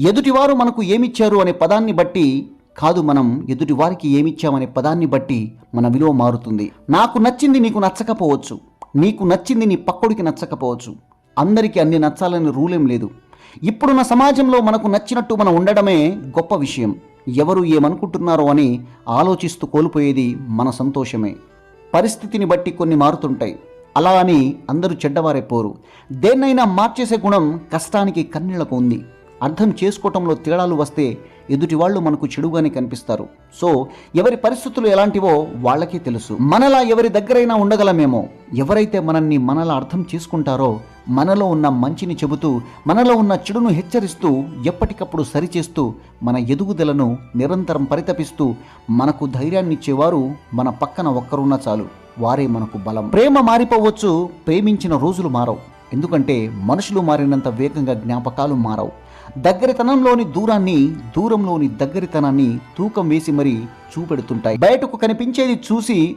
ఎదుటివారు మనకు ఏమిచ్చారు అనే పదాన్ని బట్టి కాదు మనం ఎదుటివారికి ఏమిచ్చామనే పదాన్ని బట్టి మన విలువ మారుతుంది. నాకు నచ్చింది నీకు నచ్చకపోవచ్చు. నీకు నచ్చింది నీ పక్కడికి నచ్చకపోవచ్చు. అందరికీ అన్ని నచ్చాలని రూలేం లేదు. ఇప్పుడున్న సమాజంలో మనకు నచ్చినట్టు మనం ఉండడమే గొప్ప విషయం. ఎవరు ఏమనుకుంటున్నారో అని ఆలోచిస్తూ కోల్పోయేది మన సంతోషమే. పరిస్థితిని బట్టి కొన్ని మారుతుంటాయి. అలా అని అందరూ చెడ్డవారే పోరు. దేన్నైనా మార్చేసే గుణం కష్టానికి కన్నీళ్ళకు ఉంది. అర్థం చేసుకోవటంలో తేడాలు వస్తే ఎదుటి వాళ్ళు మనకు చెడుగానే కనిపిస్తారు. సో ఎవరి పరిస్థితులు ఎలాంటివో వాళ్ళకే తెలుసు. మనలా ఎవరి దగ్గరైనా ఉండగలమేమో? ఎవరైతే మనల్ని మనలా అర్థం చేసుకుంటారో మనలో ఉన్న మంచిని చెబుతూ మనలో ఉన్న చెడును హెచ్చరిస్తూ ఎప్పటికప్పుడు సరిచేస్తూ మన ఎదుగుదలను నిరంతరం పరితపిస్తూ మనకు ధైర్యాన్నిచ్చేవారు మన పక్కన ఒక్కరున్నా చాలు. వారే మనకు బలం. ప్రేమ మారిపోవచ్చు ప్రేమించిన రోజులు మారవు. ఎందుకంటే మనుషులు మారినంత వేగంగా జ్ఞాపకాలు మారవు. దగ్గరితనంలోని దూరాన్ని దూరంలోని దగ్గరితనాన్ని తూకం వేసి మరీ చూపెడుతుంటాయి. బయటకు కనిపించేది చూసి